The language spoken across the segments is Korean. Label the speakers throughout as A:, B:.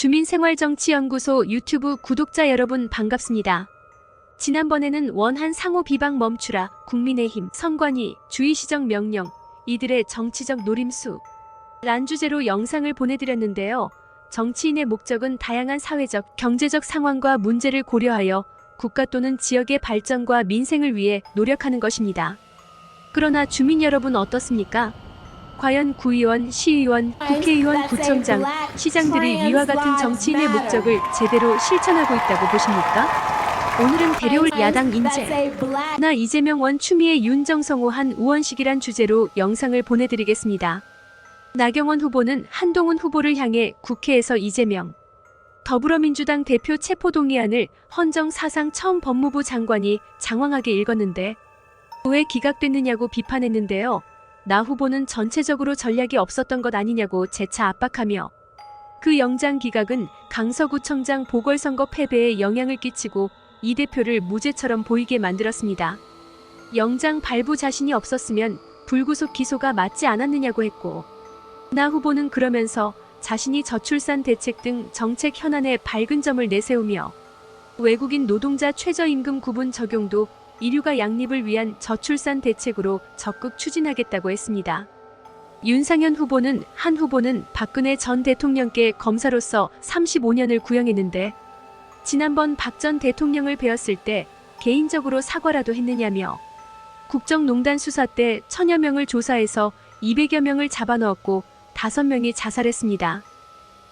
A: 주민생활정치연구소 유튜브 구독자 여러분 반갑습니다. 지난번에는 원한 상호 비방 멈추라, 국민의힘, 선관위, 주의시정 명령, 이들의 정치적 노림수, 란 주제로 영상을 보내드렸는데요. 정치인의 목적은 다양한 사회적, 경제적 상황과 문제를 고려하여 국가 또는 지역의 발전과 민생을 위해 노력하는 것입니다. 그러나 주민 여러분 어떻습니까? 과연 구의원, 시의원, 국회의원, 구청장, 시장들이 위와 같은 정치인의 목적을 제대로 실천하고 있다고 보십니까? 오늘은 데려올 야당 인재, 나 이재명 원 추미애 윤정성호 한 우원식이란 주제로 영상을 보내드리겠습니다. 나경원 후보는 한동훈 후보를 향해 국회에서 이재명, 더불어민주당 대표 체포동의안을 헌정 사상 처음 법무부 장관이 장황하게 읽었는데 왜 기각됐느냐고 비판했는데요. 나 후보는 전체적으로 전략이 없었던 것 아니냐고 재차 압박하며 그 영장 기각은 강서구청장 보궐선거 패배에 영향을 끼치고 이 대표를 무죄처럼 보이게 만들었습니다. 영장 발부 자신이 없었으면 불구속 기소가 맞지 않았느냐고 했고 나 후보는 그러면서 자신이 저출산 대책 등 정책 현안에 밝은 점을 내세우며 외국인 노동자 최저임금 구분 적용도 인류가 양립을 위한 저출산 대책으로 적극 추진하겠다고 했습니다. 윤상현 후보는 한 후보는 박근혜 전 대통령께 검사로서 35년을 구형했는데 지난번 박 전 대통령을 배웠을 때 개인적으로 사과라도 했느냐며 국정농단 수사 때 천여 명을 조사해서 200여 명을 잡아넣었고 5명이 자살했습니다.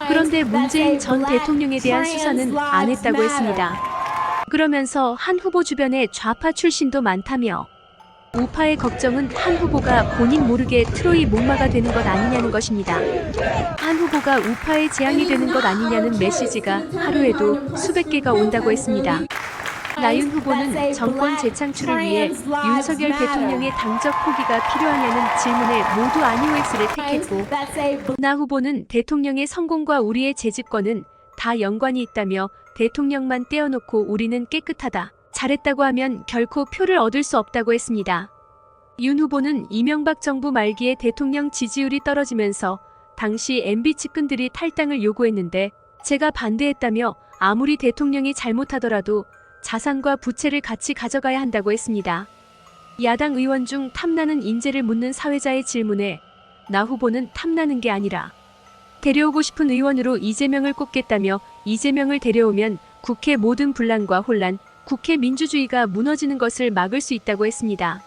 A: 그런데 문재인 전 대통령에 대한 수사는 안 했다고 했습니다. 그러면서 한 후보 주변에 좌파 출신도 많다며 우파의 걱정은 한 후보가 본인 모르게 트로이 목마가 되는 것 아니냐는 것입니다. 한 후보가 우파의 재앙이 되는 것 아니냐는 메시지가 하루에도 수백 개가 온다고 했습니다. 나윤 후보는 정권 재창출을 위해 윤석열 대통령의 당적 포기가 필요하냐는 질문에 모두 아니오 X를 택했고 나 후보는 대통령의 성공과 우리의 재집권은 다 연관이 있다며 대통령만 떼어놓고 우리는 깨끗하다. 잘했다고 하면 결코 표를 얻을 수 없다고 했습니다. 윤 후보는 이명박 정부 말기에 대통령 지지율이 떨어지면서 당시 MB 측근들이 탈당을 요구했는데 제가 반대했다며 아무리 대통령이 잘못하더라도 자산과 부채를 같이 가져가야 한다고 했습니다. 야당 의원 중 탐나는 인재를 묻는 사회자의 질문에 나 후보는 탐나는 게 아니라 데려오고 싶은 의원으로 이재명을 꼽겠다며 이재명을 데려오면 국회 모든 분란과 혼란, 국회 민주주의가 무너지는 것을 막을 수 있다고 했습니다.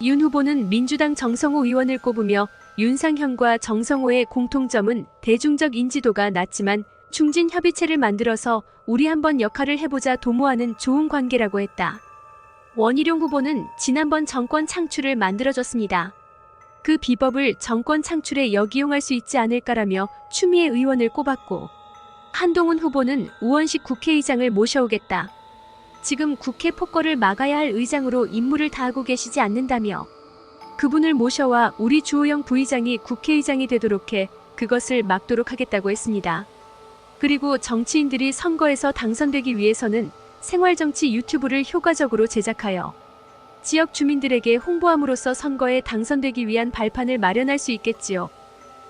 A: 윤 후보는 민주당 정성호 의원을 꼽으며 윤상현과 정성호의 공통점은 대중적 인지도가 낮지만 중진 협의체를 만들어서 우리 한번 역할을 해보자 도모하는 좋은 관계라고 했다. 원희룡 후보는 지난번 정권 창출을 만들어줬습니다. 그 비법을 정권 창출에 역이용할 수 있지 않을까라며 추미애 의원을 꼽았고 한동훈 후보는 우원식 국회의장을 모셔오겠다. 지금 국회 폭거를 막아야 할 의장으로 임무를 다하고 계시지 않는다며 그분을 모셔와 우리 주호영 부의장이 국회의장이 되도록 해 그것을 막도록 하겠다고 했습니다. 그리고 정치인들이 선거에서 당선되기 위해서는 생활정치 유튜브를 효과적으로 제작하여 지역 주민들에게 홍보함으로써 선거에 당선되기 위한 발판을 마련할 수 있겠지요.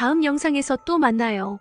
A: 다음 영상에서 또 만나요.